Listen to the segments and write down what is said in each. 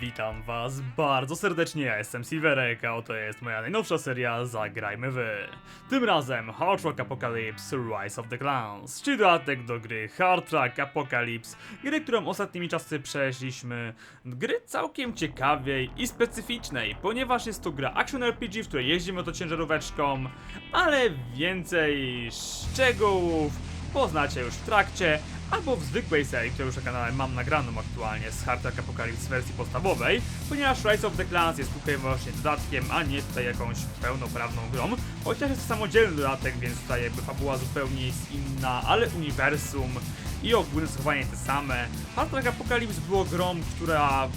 Witam was bardzo serdecznie, ja jestem Silverek, a oto jest moja najnowsza seria Zagrajmy Wy. Tym razem Hard Rock Apocalypse Rise of the Clans, czyli dodatek do gry Hard Rock Apocalypse, gry, którą ostatnimi czasy przeszliśmy. Gry całkiem ciekawej i specyficznej, ponieważ jest to gra Action RPG, w której jeździmy to ciężaróweczką, ale więcej szczegółów poznacie już w trakcie, albo w zwykłej serii, którą już na kanale mam nagraną aktualnie z Hard Rock Apocalypse wersji podstawowej, ponieważ Rise of the Clans jest tutaj właśnie dodatkiem, a nie tutaj jakąś pełnoprawną grą, chociaż jest to samodzielny dodatek, więc tutaj jakby fabuła zupełnie jest inna, ale uniwersum i ogólne zachowanie te same. Hard Rock Apocalypse było grą, która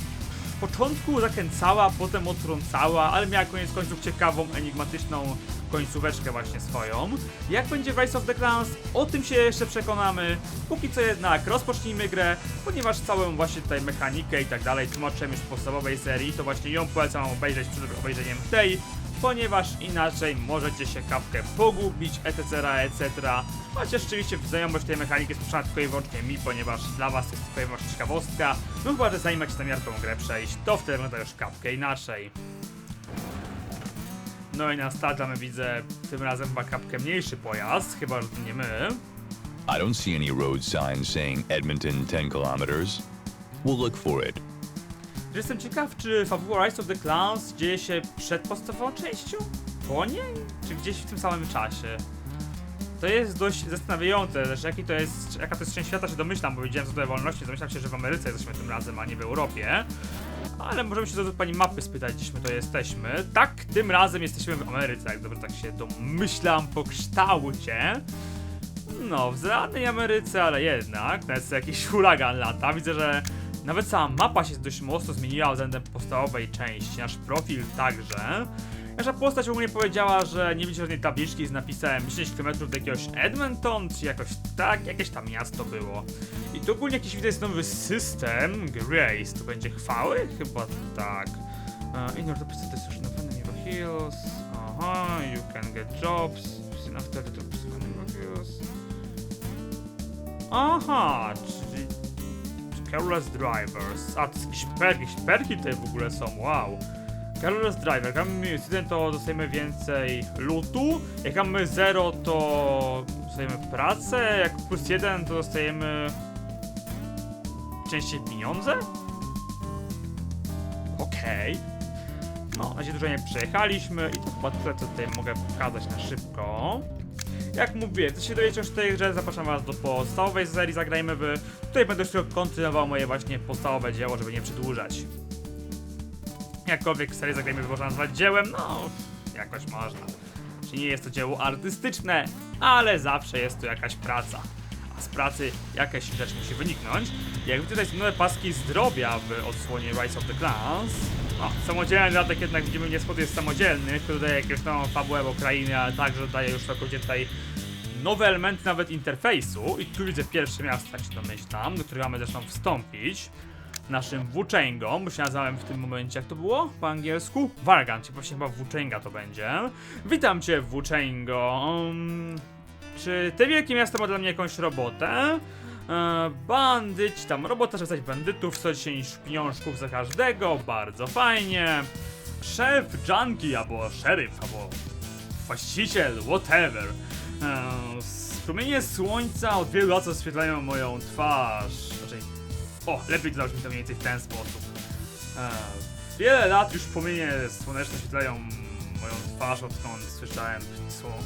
początku zachęcała, potem odtrącała, ale miała koniec końców ciekawą, enigmatyczną końcóweczkę właśnie swoją. Jak będzie Rise of the Clans? O tym się jeszcze przekonamy. Póki co jednak rozpocznijmy grę, ponieważ całą właśnie tutaj mechanikę i tak dalej tłumaczyłem już w podstawowej serii, to właśnie ją polecam obejrzeć przed obejrzeniem tej, ponieważ inaczej możecie się kapkę pogubić, etc., etc. Chociaż oczywiście znajomość tej mechaniki jest potrzebna tylko i wyłącznie mi, ponieważ dla was jest tylko i ciekawostka. No chyba, że zanim macie zamiar tą grę przejść, to wtedy wygląda już kapkę inaczej. No i na start widzę tym razem chyba kapkę mniejszy pojazd, chyba że to nie my. I don't see any road signs saying Edmonton 10 kilometers. We'll look for it. Jestem ciekaw, czy fabuła Rise of the Clans dzieje się przed podstawową częścią? Po niej? Czy gdzieś w tym samym czasie? To jest dość zastanawiające, że jaki to jest, jaka to jest część świata się domyślam, bo widziałem do wolności, domyślam się, że w Ameryce jesteśmy tym razem, a nie w Europie. Ale możemy się do pani mapy spytać, gdzieś my to jesteśmy. Tak, tym razem jesteśmy w Ameryce, jak dobrze tak się domyślam po kształcie. No, w żadnej Ameryce, ale jednak, to jest jakiś huragan lata. Widzę, że nawet sama mapa się dość mocno zmieniła względem podstawowej części, nasz profil także. Nasza postać ogólnie powiedziała, że nie widzi żadnej tabliczki z napisem 10 km do jakiegoś Edmonton, czy jakoś tak, jakieś tam miasto było. I tu ogólnie jakiś widać nowy system, Grace, to będzie chwały? Chyba tak. Uh, in order to present session of Enemy Hills, aha, you can get jobs, after the of Enemy Hills. Aha, czyli Careless Drivers. A, to jakieś perki, jakieś perki tutaj w ogóle są, wow. Careless Driver, jak mamy minus 1 to dostajemy więcej lootu, jak mamy 0 to dostajemy pracę, jak plus 1 to dostajemy częściej pieniądze? Okej. No, na razie dużo nie przejechaliśmy i to chyba tyle, co tutaj mogę pokazać na szybko. Jak mówię, co się dowiecie już w tej grze, zapraszam was do podstawowej serii Zagrajmy Wy. Tutaj będę już kontynuował moje właśnie podstawowe dzieło, żeby nie przedłużać. Jakkolwiek serię Zagrajmy Wy można nazwać dziełem, no, jakoś można. Czyli nie jest to dzieło artystyczne, ale zawsze jest to jakaś praca. A z pracy jakaś rzecz musi wyniknąć. Jak widzę, tutaj są nowe paski zdrowia w odsłonie Rise of the Clans. O, samodzielny dodatek jednak widzimy nie spod jest samodzielny, który daje jakąś nową fabułę o krainie, ale także daje już całkowicie tutaj nowe elementy nawet interfejsu. I tu widzę pierwsze miasto, tak się domyślam, do którego mamy zresztą wstąpić. Naszym włóczęgą, bo się nazwałem w tym momencie, jak to było po angielsku? Wargan, czy właśnie chyba włóczęga to będzie. Witam cię, włóczęgo. Um, czy te wielkie miasto ma dla mnie jakąś robotę? E, bandyć, tam robota, żeby stać bandytów, 110 pieniążków za każdego, bardzo fajnie. Szef Junkie, albo szeryf, albo właściciel, whatever. E, słońca od wielu lat oświetlają moją twarz. Raczej, o, lepiej to mi to mniej więcej w ten sposób. E, wiele lat już płomienie słoneczne oświetlają moją twarz, odkąd słyszałem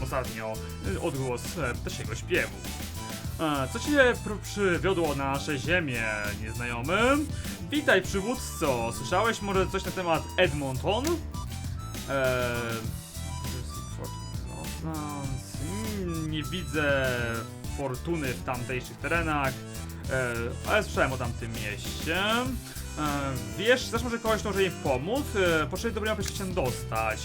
ostatnio odgłos e, ptasiego śpiewu. Co cię pr- przywiodło na nasze ziemię, nieznajomy? Witaj, przywódco. Słyszałeś może coś na temat Edmonton? Eee... Nie widzę fortuny w tamtejszych terenach, e, ale słyszałem o tamtym mieście. E, wiesz, znasz może kogoś, może im pomóc? E, potrzebny dobrej mapy, się dostać.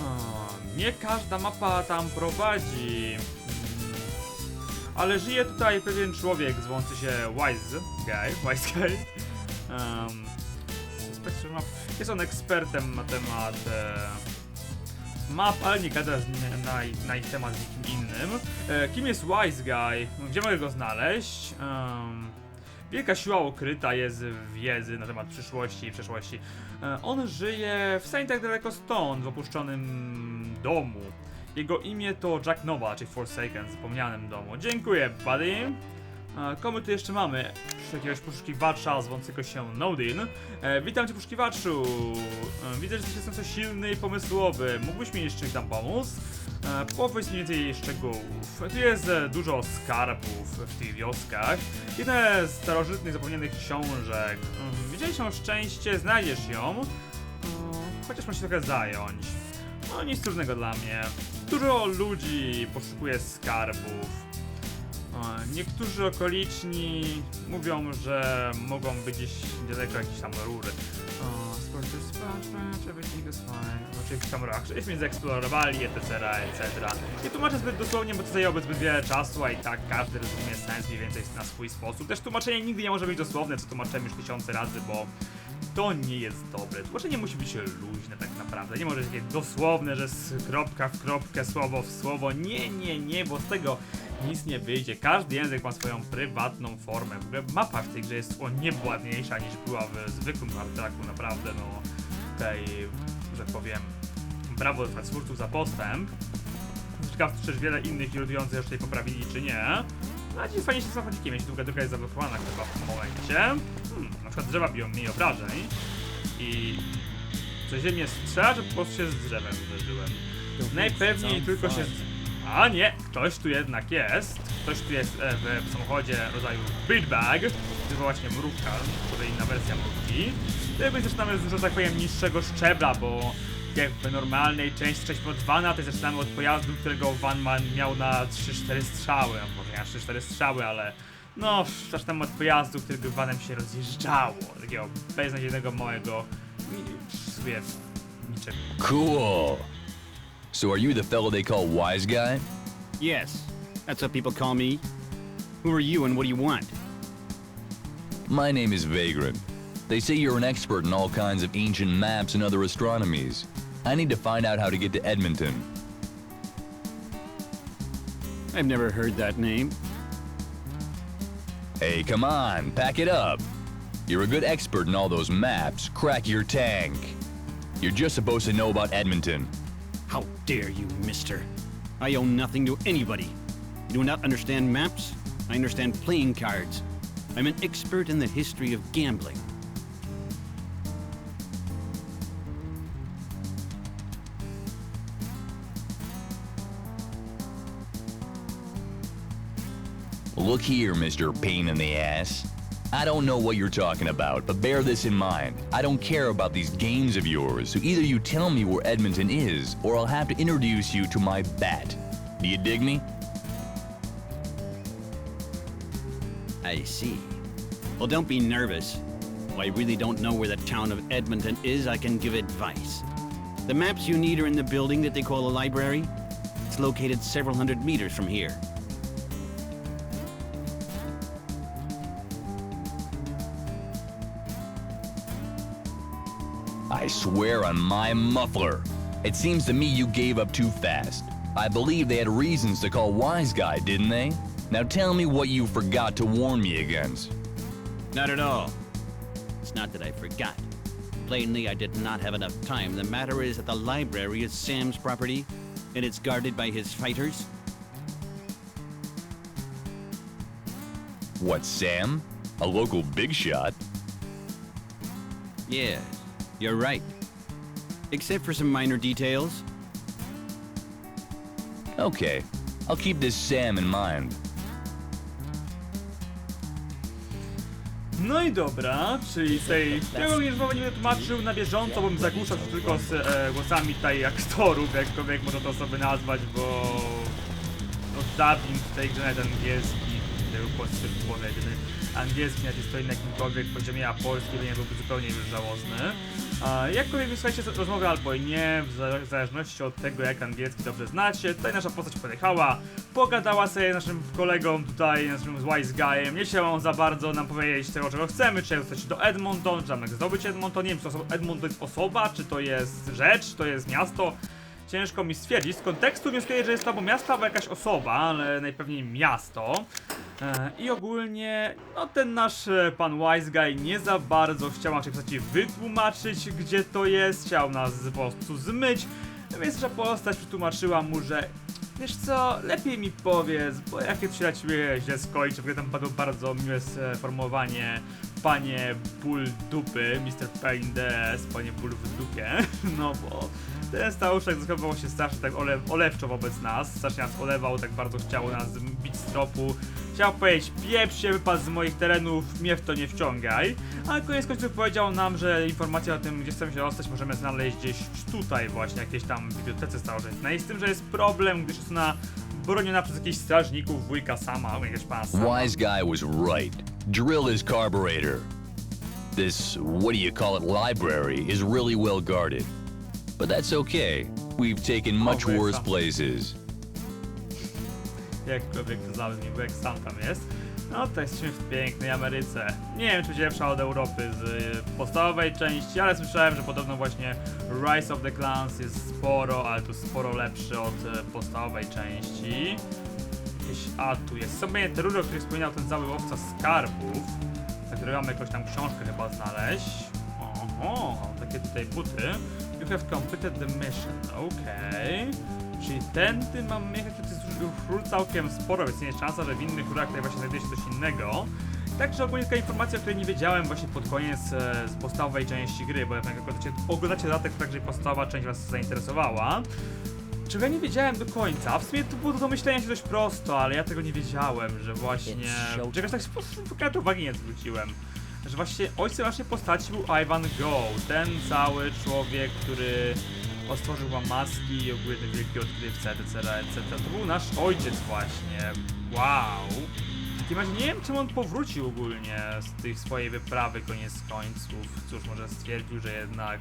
E, nie każda mapa tam prowadzi. Ale żyje tutaj pewien człowiek zwący się Wise Guy, Wise Guy. Um, jest on ekspertem na temat e, map, ale nie gada na, na ich temat z nikim innym. E, kim jest Wise Guy? Gdzie mogę go znaleźć? Um, Wielka siła ukryta jest w wiedzy na temat przyszłości i przeszłości. E, On żyje w stanie tak daleko stąd, w opuszczonym domu. Jego imię to Jack Nova, czy Forsaken, zapomnianym domu. Dziękuję, buddy. E, Komu tu jeszcze mamy? Jakiegoś poszukiwacza zwącego się Nodin. E, witam cię poszukiwaczu. E, widzę, że jesteś nieco silny i pomysłowy. Mógłbyś mi jeszcze tam pomóc? E, powiedz mniej więcej szczegółów. Tu jest e, dużo skarbów w tych wioskach. Jedne z starożytnych, zapomnianych książek. Mm, Jeżeli się szczęście, znajdziesz ją. Mm, Chociaż musi trochę zająć. No nic trudnego dla mnie. Dużo ludzi poszukuje skarbów. Niektórzy okoliczni mówią, że mogą być gdzieś niedaleko jakieś tam rury. O, Sport to sprawdźmy, czy być niego swoje. Oczywiście tam rach, żeśmy zeksplorowali, etc., etc. Nie tłumaczę zbyt dosłownie, bo to zajęłoby zbyt wiele czasu, a i tak każdy rozumie sens mniej więcej na swój sposób. Też tłumaczenie nigdy nie może być dosłowne, co tłumaczyłem już tysiące razy, bo to nie jest dobre. Tłumaczenie musi być luźne tak naprawdę. Nie może być takie dosłowne, że z kropka w kropkę, słowo w słowo. Nie, nie, nie, bo z tego nic nie wyjdzie. Każdy język ma swoją prywatną formę. W ogóle mapa w tej grze jest o niebo ładniejsza niż była w zwykłym Hardtracku, naprawdę, no tej, że powiem, brawo dla twórców za postęp. Ciekaw, czy wiele innych źródłujących już tutaj poprawili, czy nie. No, a dziś fajnie się z samochodzikiem, jeśli druga droga jest zablokowana chyba w tym momencie. Hmm, na przykład drzewa biją mniej obrażeń. I co ziemię strzela, że po prostu się z drzewem zderzyłem. Najpewniej tylko się. Z... A nie, ktoś tu jednak jest. Ktoś tu jest e, w, samochodzie rodzaju Bitbag. To była właśnie mrówka, może inna wersja mrówki. Tutaj zaczynamy z, że tak powiem, niższego szczebla, bo jak w normalnej części 6.2 na tej zaczynamy od pojazdu, którego Vanman miał na 3-4 strzały. A może nie na 3-4 strzały, ale no, zaczynamy od pojazdu, którego vanem się rozjeżdżało. Takiego beznadziejnego małego, ni- sobie niczego. Cool. So are you the fellow they call Wise Guy? Yes, that's what people call me. Who are you and what do you want? My name is Vagrant. They say you're an expert in all kinds of ancient maps and other astronomies. I need to find out how to get to Edmonton. I've never heard that name. Hey, come on, pack it up. You're a good expert in all those maps. Crack your tank. You're just supposed to know about Edmonton. How dare you, mister? I owe nothing to anybody. You do not understand maps? I understand playing cards. I'm an expert in the history of gambling. Look here, Mr. Pain in the Ass. I don't know what you're talking about, but bear this in mind. I don't care about these games of yours, so either you tell me where Edmonton is, or I'll have to introduce you to my bat. Do you dig me? I see. Well, don't be nervous. While I really don't know where the town of Edmonton is, I can give advice. The maps you need are in the building that they call a library. It's located several hundred meters from here. Swear on my muffler. It seems to me you gave up too fast. I believe they had reasons to call Wise Guy, didn't they? Now tell me what you forgot to warn me against. Not at all. It's not that I forgot. Plainly, I did not have enough time. The matter is that the library is Sam's property, and it's guarded by his fighters. What, Sam? A local big shot? Yes, you're right. Except for some minor details. Okay, I'll keep this Sam in mind. No i dobra, czyli tej tego również słowa nie będę tłumaczył na bieżąco, bo bym zagłuszał się tylko z e, głosami tutaj aktorów, jakkolwiek można to sobie nazwać, bo no dubbing w tej grze nawet angielski, tego polski było jedyny angielski nawet jest to na jakimkolwiek poziomie, a polski nie byłby zupełnie już żałosny. Jakkolwiek wysłuchajcie rozmowy albo nie, w za- w zależności od tego jak angielski dobrze znacie, tutaj nasza postać podjechała, pogadała sobie naszym kolegą tutaj, naszym Wise Guyem, nie chciał za bardzo nam powiedzieć tego czego chcemy, czy chcecie do Edmonton, czy tam jak zdobyć Edmonton, nie wiem czy Edmonton to jest osoba, czy to jest rzecz, czy to jest miasto, Ciężko mi stwierdzić. Z kontekstu wnioskuję, że jest to albo miasto, albo jakaś osoba, ale najpewniej miasto. E, I ogólnie, no ten nasz e, pan Wise Guy nie za bardzo chciał w zasadzie wytłumaczyć, gdzie to jest, chciał nas po prostu zmyć, więc nasza postać przetłumaczyła mu, że wiesz co, lepiej mi powiedz, bo jak się na ciebie źle skończy, bo tam padło bardzo miłe sformułowanie panie ból dupy, Mr. Pain DS, panie ból w dupie, no bo ten staruszek zachowywał się strasznie tak ole olewczo wobec nas, strasznie nas olewał, tak bardzo chciał nas bić z tropu. Chciał powiedzieć, pieprz się, wypadł z moich terenów, mnie w to nie wciągaj. Ale koniec końców powiedział nam, że informacje o tym, gdzie chcemy się dostać, możemy znaleźć gdzieś tutaj właśnie, jakieś tam w bibliotece starożytnej. Z tym, że jest problem, gdyż jest ona broniona przez jakichś strażników, wujka sama, jakiegoś pana sama. Wise guy was right. Drill his carburetor. This, what do you call it, library is really well guarded. But that's okay. We've taken much worse places. Jakkolwiek to zabrzmi, bo jak sam tam jest. No to jesteśmy w pięknej Ameryce. Nie wiem, czy lepsza od Europy z y, podstawowej części, ale słyszałem, że podobno właśnie Rise of the Clans jest sporo, ale tu sporo lepszy od y, podstawowej części. Jakieś a tu jest sobie te rury, o których wspominał ten cały łowca skarbów. Na które mamy jakąś tam książkę chyba znaleźć. Oho, takie tutaj buty. You have completed the mission, okej. Czyli tędy mam jechać, to ról całkiem sporo, więc nie jest szansa, że w innych rurach tutaj właśnie znajduje się coś innego. Także ogólnie taka informacja, o której nie wiedziałem właśnie pod koniec e, z podstawowej części gry, bo jak oglądacie, oglądacie dodatek, to także podstawowa część was zainteresowała. Czego ja nie wiedziałem do końca, w sumie to było do domyślenia się dość prosto, ale ja tego nie wiedziałem, że właśnie... Czegoś tak to uwagi nie zwróciłem. Że właśnie ojcem naszej postaci był Ivan Go, ten cały człowiek, który stworzył wam maski i ogólnie ten wielki odkrywca, etc., etc. To był nasz ojciec właśnie. Wow. W takim razie nie wiem, czemu on powrócił ogólnie z tej swojej wyprawy koniec końców. Cóż, może stwierdził, że jednak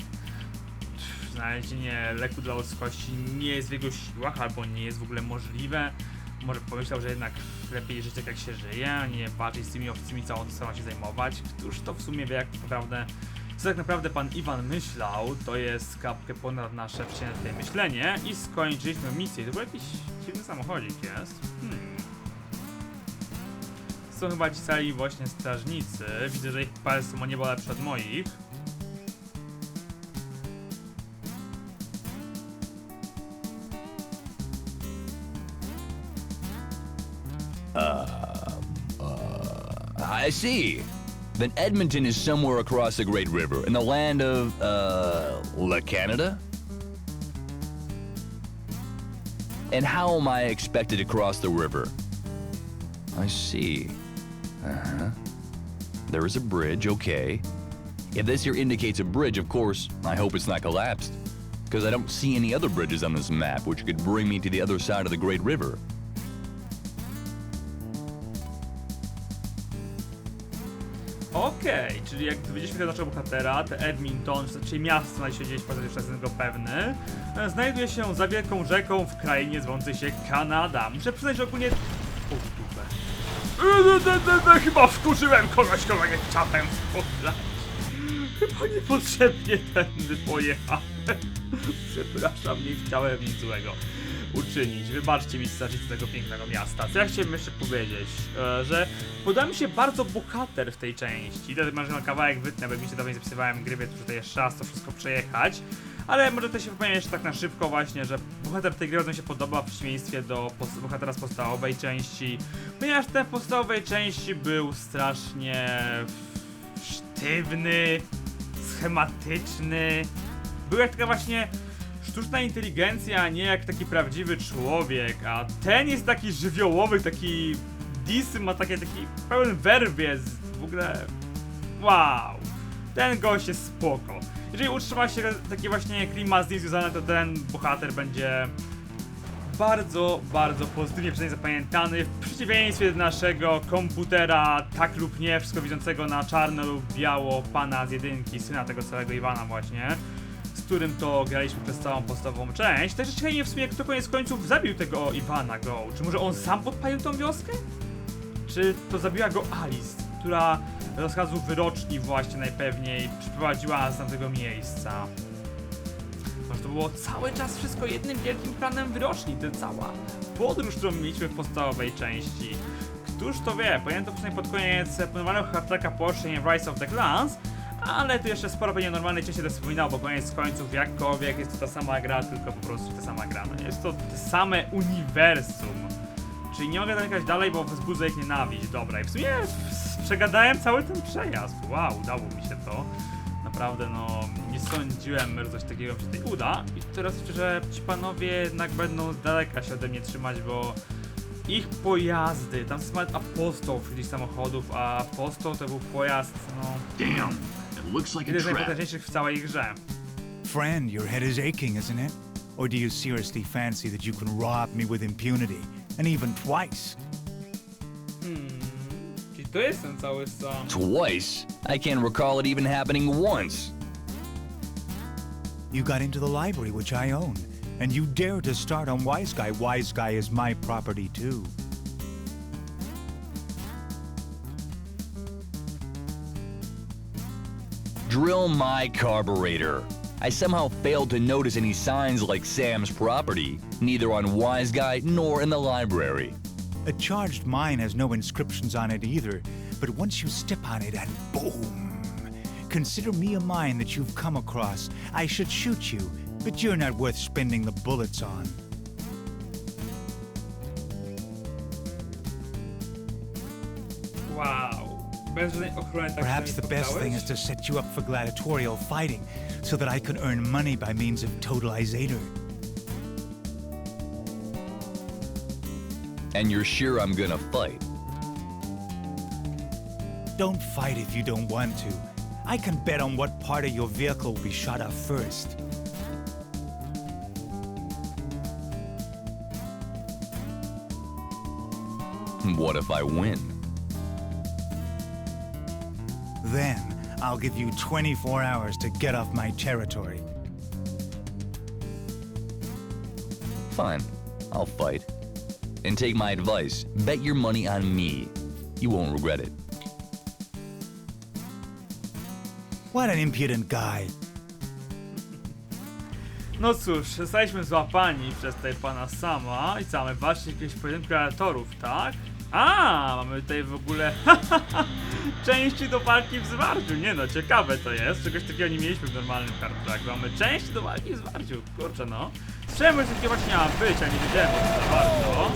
znalezienie leku dla ludzkości nie jest w jego siłach, albo nie jest w ogóle możliwe. Może pomyślał, że jednak lepiej żyć tak jak się żyje, a nie bardziej z tymi owcami całą samą się zajmować. Któż to w sumie wie, jak naprawdę co tak naprawdę pan Iwan myślał, to jest kapkę ponad nasze przeciętne myślenie i skończyliśmy misję. To był jakiś dziwny samochodzik jest. Hmm. Są chyba ci cali właśnie strażnicy. Widzę, że ich parę są o niebo lepsze od moich. I see. Then Edmonton is somewhere across the Great River in the land of, uh, La Canada? And how am I expected to cross the river? I see. Uh huh. There is a bridge, okay. If this here indicates a bridge, of course, I hope it's not collapsed. Because I don't see any other bridges on this map which could bring me to the other side of the Great River. Okej, czyli jak dowiedzieliśmy się naszego bohatera, te Edmonton, czyli miasto na świecie, poza jeszcze jestem tego pewny, e, znajduje się za wielką rzeką w krainie zwiącej się Kanada. Muszę przyznać, że ogólnie... O, dupę. E, e, Chyba wkurzyłem kogoś, kogo nie chciałem spotkać. Chyba niepotrzebnie tędy pojechałem. Przepraszam, nie chciałem nic złego uczynić. Wybaczcie mi strażnicy tego pięknego miasta. Co ja chciałem jeszcze powiedzieć, e, że podoba mi się bardzo bohater w tej części. Dlatego może na kawałek wytnę, bo mi się dawniej zapisywałem gry, więc tutaj jeszcze raz to wszystko przejechać. Ale może to się wypowiem jeszcze tak na szybko właśnie, że bohater tej gry bardzo mi się podoba w przeciwieństwie do bohatera z podstawowej części, ponieważ ten w podstawowej części był strasznie sztywny, schematyczny. Był jak taka właśnie sztuczna inteligencja, a nie jak taki prawdziwy człowiek, a ten jest taki żywiołowy, taki disy ma takie, taki pełen werb jest, w ogóle wow, ten gość jest spoko. Jeżeli utrzyma się taki właśnie klimat z nim związany, to ten bohater będzie bardzo, bardzo pozytywnie przynajmniej zapamiętany w przeciwieństwie do naszego komputera tak lub nie, wszystko widzącego na czarno lub biało pana z jedynki, syna tego całego Iwana właśnie, którym to graliśmy przez całą podstawową część. Także ciekawi mnie w sumie, kto koniec końców zabił tego Iwana Go. Czy może on sam podpalił tą wioskę? Czy to zabiła go Alice, która rozkazu wyroczni właśnie najpewniej przyprowadziła nas do tego miejsca? Może to było cały czas wszystko jednym wielkim planem wyroczni, ta cała podróż, którą mieliśmy w podstawowej części. któż to wie, to przynajmniej pod koniec planowanego hardtracka poszczeń Rise of the Clans, ale tu jeszcze sporo będzie normalnej części to wspominał, bo koniec końców jakkolwiek jest to ta sama gra, tylko po prostu ta sama gra. No jest to same uniwersum. Czyli nie mogę zamykać dalej, bo wzbudzę ich nienawiść. Dobra, i w sumie przegadałem cały ten przejazd. Wow, udało mi się to. Naprawdę, no, nie sądziłem, że coś takiego mi się tutaj uda. I teraz liczę, że ci panowie jednak będą z daleka się ode mnie trzymać, bo ich pojazdy, tam jest nawet apostoł wśród samochodów, a apostoł to był pojazd, no, Damn, looks like a jeden z trap. najpotężniejszych w całej grze. Friend, your head is aching, isn't it? Or do you seriously fancy that you can rob me with impunity? And even twice? Hmm, czyli to jest ten cały sam... Twice? I can't recall it even happening once. You got into the library, which I own, and you dare to start on Wise Guy. Wise Guy is my property, too. Drill my carburetor. I somehow failed to notice any signs like Sam's property, neither on Wise Guy nor in the library. A charged mine has no inscriptions on it either, but once you step on it and boom! Consider me a mine that you've come across. I should shoot you, but you're not worth spending the bullets on. Perhaps the best thing is to set you up for gladiatorial fighting so that I can earn money by means of totalizator. And you're sure I'm gonna fight? Don't fight if you don't want to. I can bet on what part of your vehicle will be shot up first. What if I win? Then I'll give you 24 hours to get off my territory. Fine, I'll fight. And take my advice bet your money on me. You won't regret it. What an impudent guy. No cóż, zostaliśmy złapani przez tutaj pana sama i co, mamy walczyć jakiegoś pojedynku gladiatorów, tak? A, mamy tutaj w ogóle części do walki w zwarciu. Nie no, ciekawe to jest. Czegoś takiego nie mieliśmy w normalnym hardtracku. Mamy części do walki w zwarciu. Kurczę no. Coś takiego właśnie miała być, a nie wiedziałem o co za bardzo.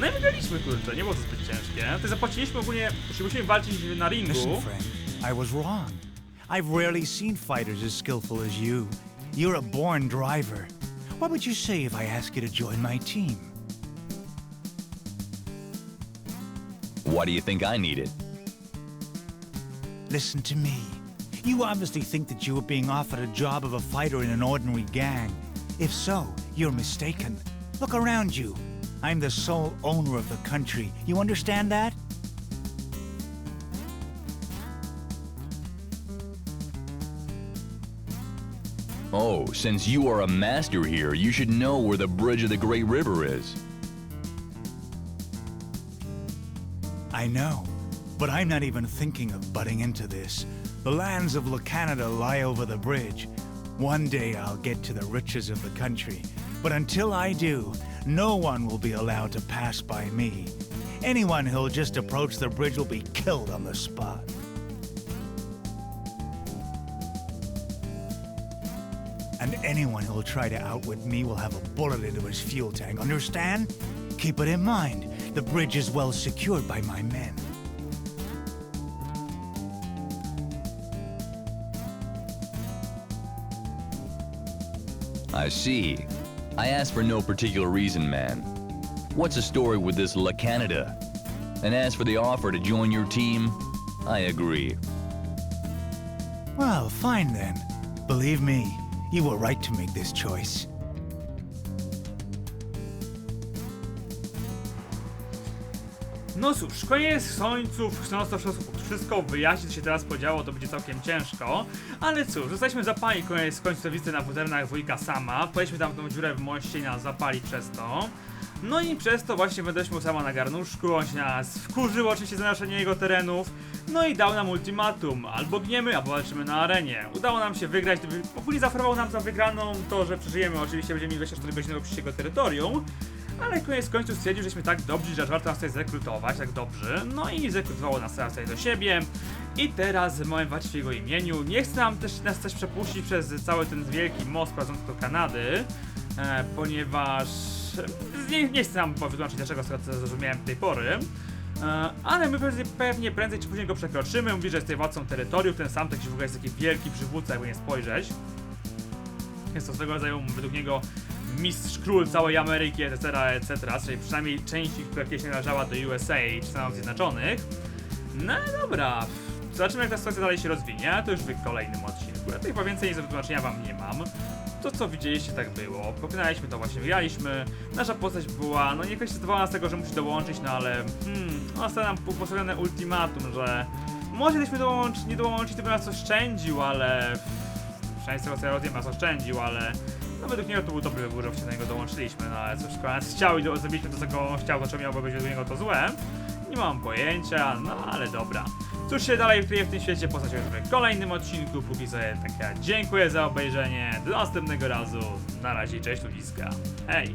No i wygraliśmy, kurczę, nie było to zbyt ciężkie. Tutaj zapłaciliśmy ogólnie, jeśli musimy walczyć na ringu. Listen, I was wrong. I've rarely seen fighters as skillful as you. You're a born driver. What would you say if I ask you to join my team? Why do you think I need it? Listen to me. You obviously think that you are being offered a job of a fighter in an ordinary gang. If so, you're mistaken. Look around you. I'm the sole owner of the country. You understand that? Oh, since you are a master here, you should know where the bridge of the Great River is. I know, but I'm not even thinking of butting into this. The lands of La Canada lie over the bridge. One day I'll get to the riches of the country, but until I do, no one will be allowed to pass by me. Anyone who'll just approach the bridge will be killed on the spot. And anyone who'll try to outwit me will have a bullet into his fuel tank, understand? Keep it in mind. The bridge is well secured by my men. I see. I asked for no particular reason, man. What's the story with this La Canada? And as for the offer to join your team, I agree. Well, fine then. Believe me, you were right to make this choice. No cóż, koniec końców, chcąc to wszystko- wyjaśnić, co się teraz podziało, to będzie całkiem ciężko. Ale cóż, zostaliśmy zapali koniec końców wizyty na butelnach wujka sama. Pojedźmy tam w tą dziurę w moście i nas zapali przez to. No i przez to właśnie będziemy sama na garnuszku, on się nas wkurzył oczywiście za naruszenie jego terenów. No i dał nam ultimatum, albo gniemy, albo walczymy na arenie. Udało nam się wygrać, gdyby ogólnie zaoferował nam za wygraną to, że przeżyjemy, oczywiście będziemy mieli 24 godziny opuścić jego terytorium. Ale koniec końców stwierdził, żeśmy tak dobrzy, że warto nas tutaj zrekrutować, tak dobrze. No i zrekrutowało nas teraz tutaj do siebie. I teraz mamy walczyć w jego imieniu. Nie chce nam też nas też przepuścić przez cały ten wielki most prowadzący do Kanady, e, ponieważ nie, nie chce nam wytłumaczyć dlaczego, co zrozumiałem do tej pory. E, ale my pewnie, pewnie prędzej czy później go przekroczymy. Mówi, że jest tutaj władcą terytorium, ten sam taki w ogóle jest taki wielki przywódca, jakby nie spojrzeć. Jest to swego rodzaju, według niego, mistrz król całej Ameryki, etc., etc., czyli przynajmniej części, która kiedyś należała do USA czy Stanów Zjednoczonych. No dobra, zobaczymy jak ta sytuacja dalej się rozwinie, to już w kolejnym odcinku. Ja chyba więcej nic do wytłumaczenia wam nie mam. To co widzieliście tak było, pokonaliśmy to właśnie, wygraliśmy. Nasza postać była, no niekoniecznie zadowolona z tego, że musi dołączyć, no ale hmm, ona została nam po- postawione ultimatum, że może gdybyśmy dołączyć, nie dołączyć, to by nas oszczędził, ale przynajmniej z tego co ja rozumiem, nas oszczędził, ale no według niego to był dobry wybór, właśnie do niego dołączyliśmy, no ale cóż, nas chciał i do- zrobiliśmy to, czego on chciał, czemu miałoby być według niego to złe? Nie mam pojęcia, no ale dobra. Cóż się dalej w tym świecie, poznać w kolejnym odcinku, póki co tak ja dziękuję za obejrzenie, do następnego razu, na razie, cześć ludziska, hej!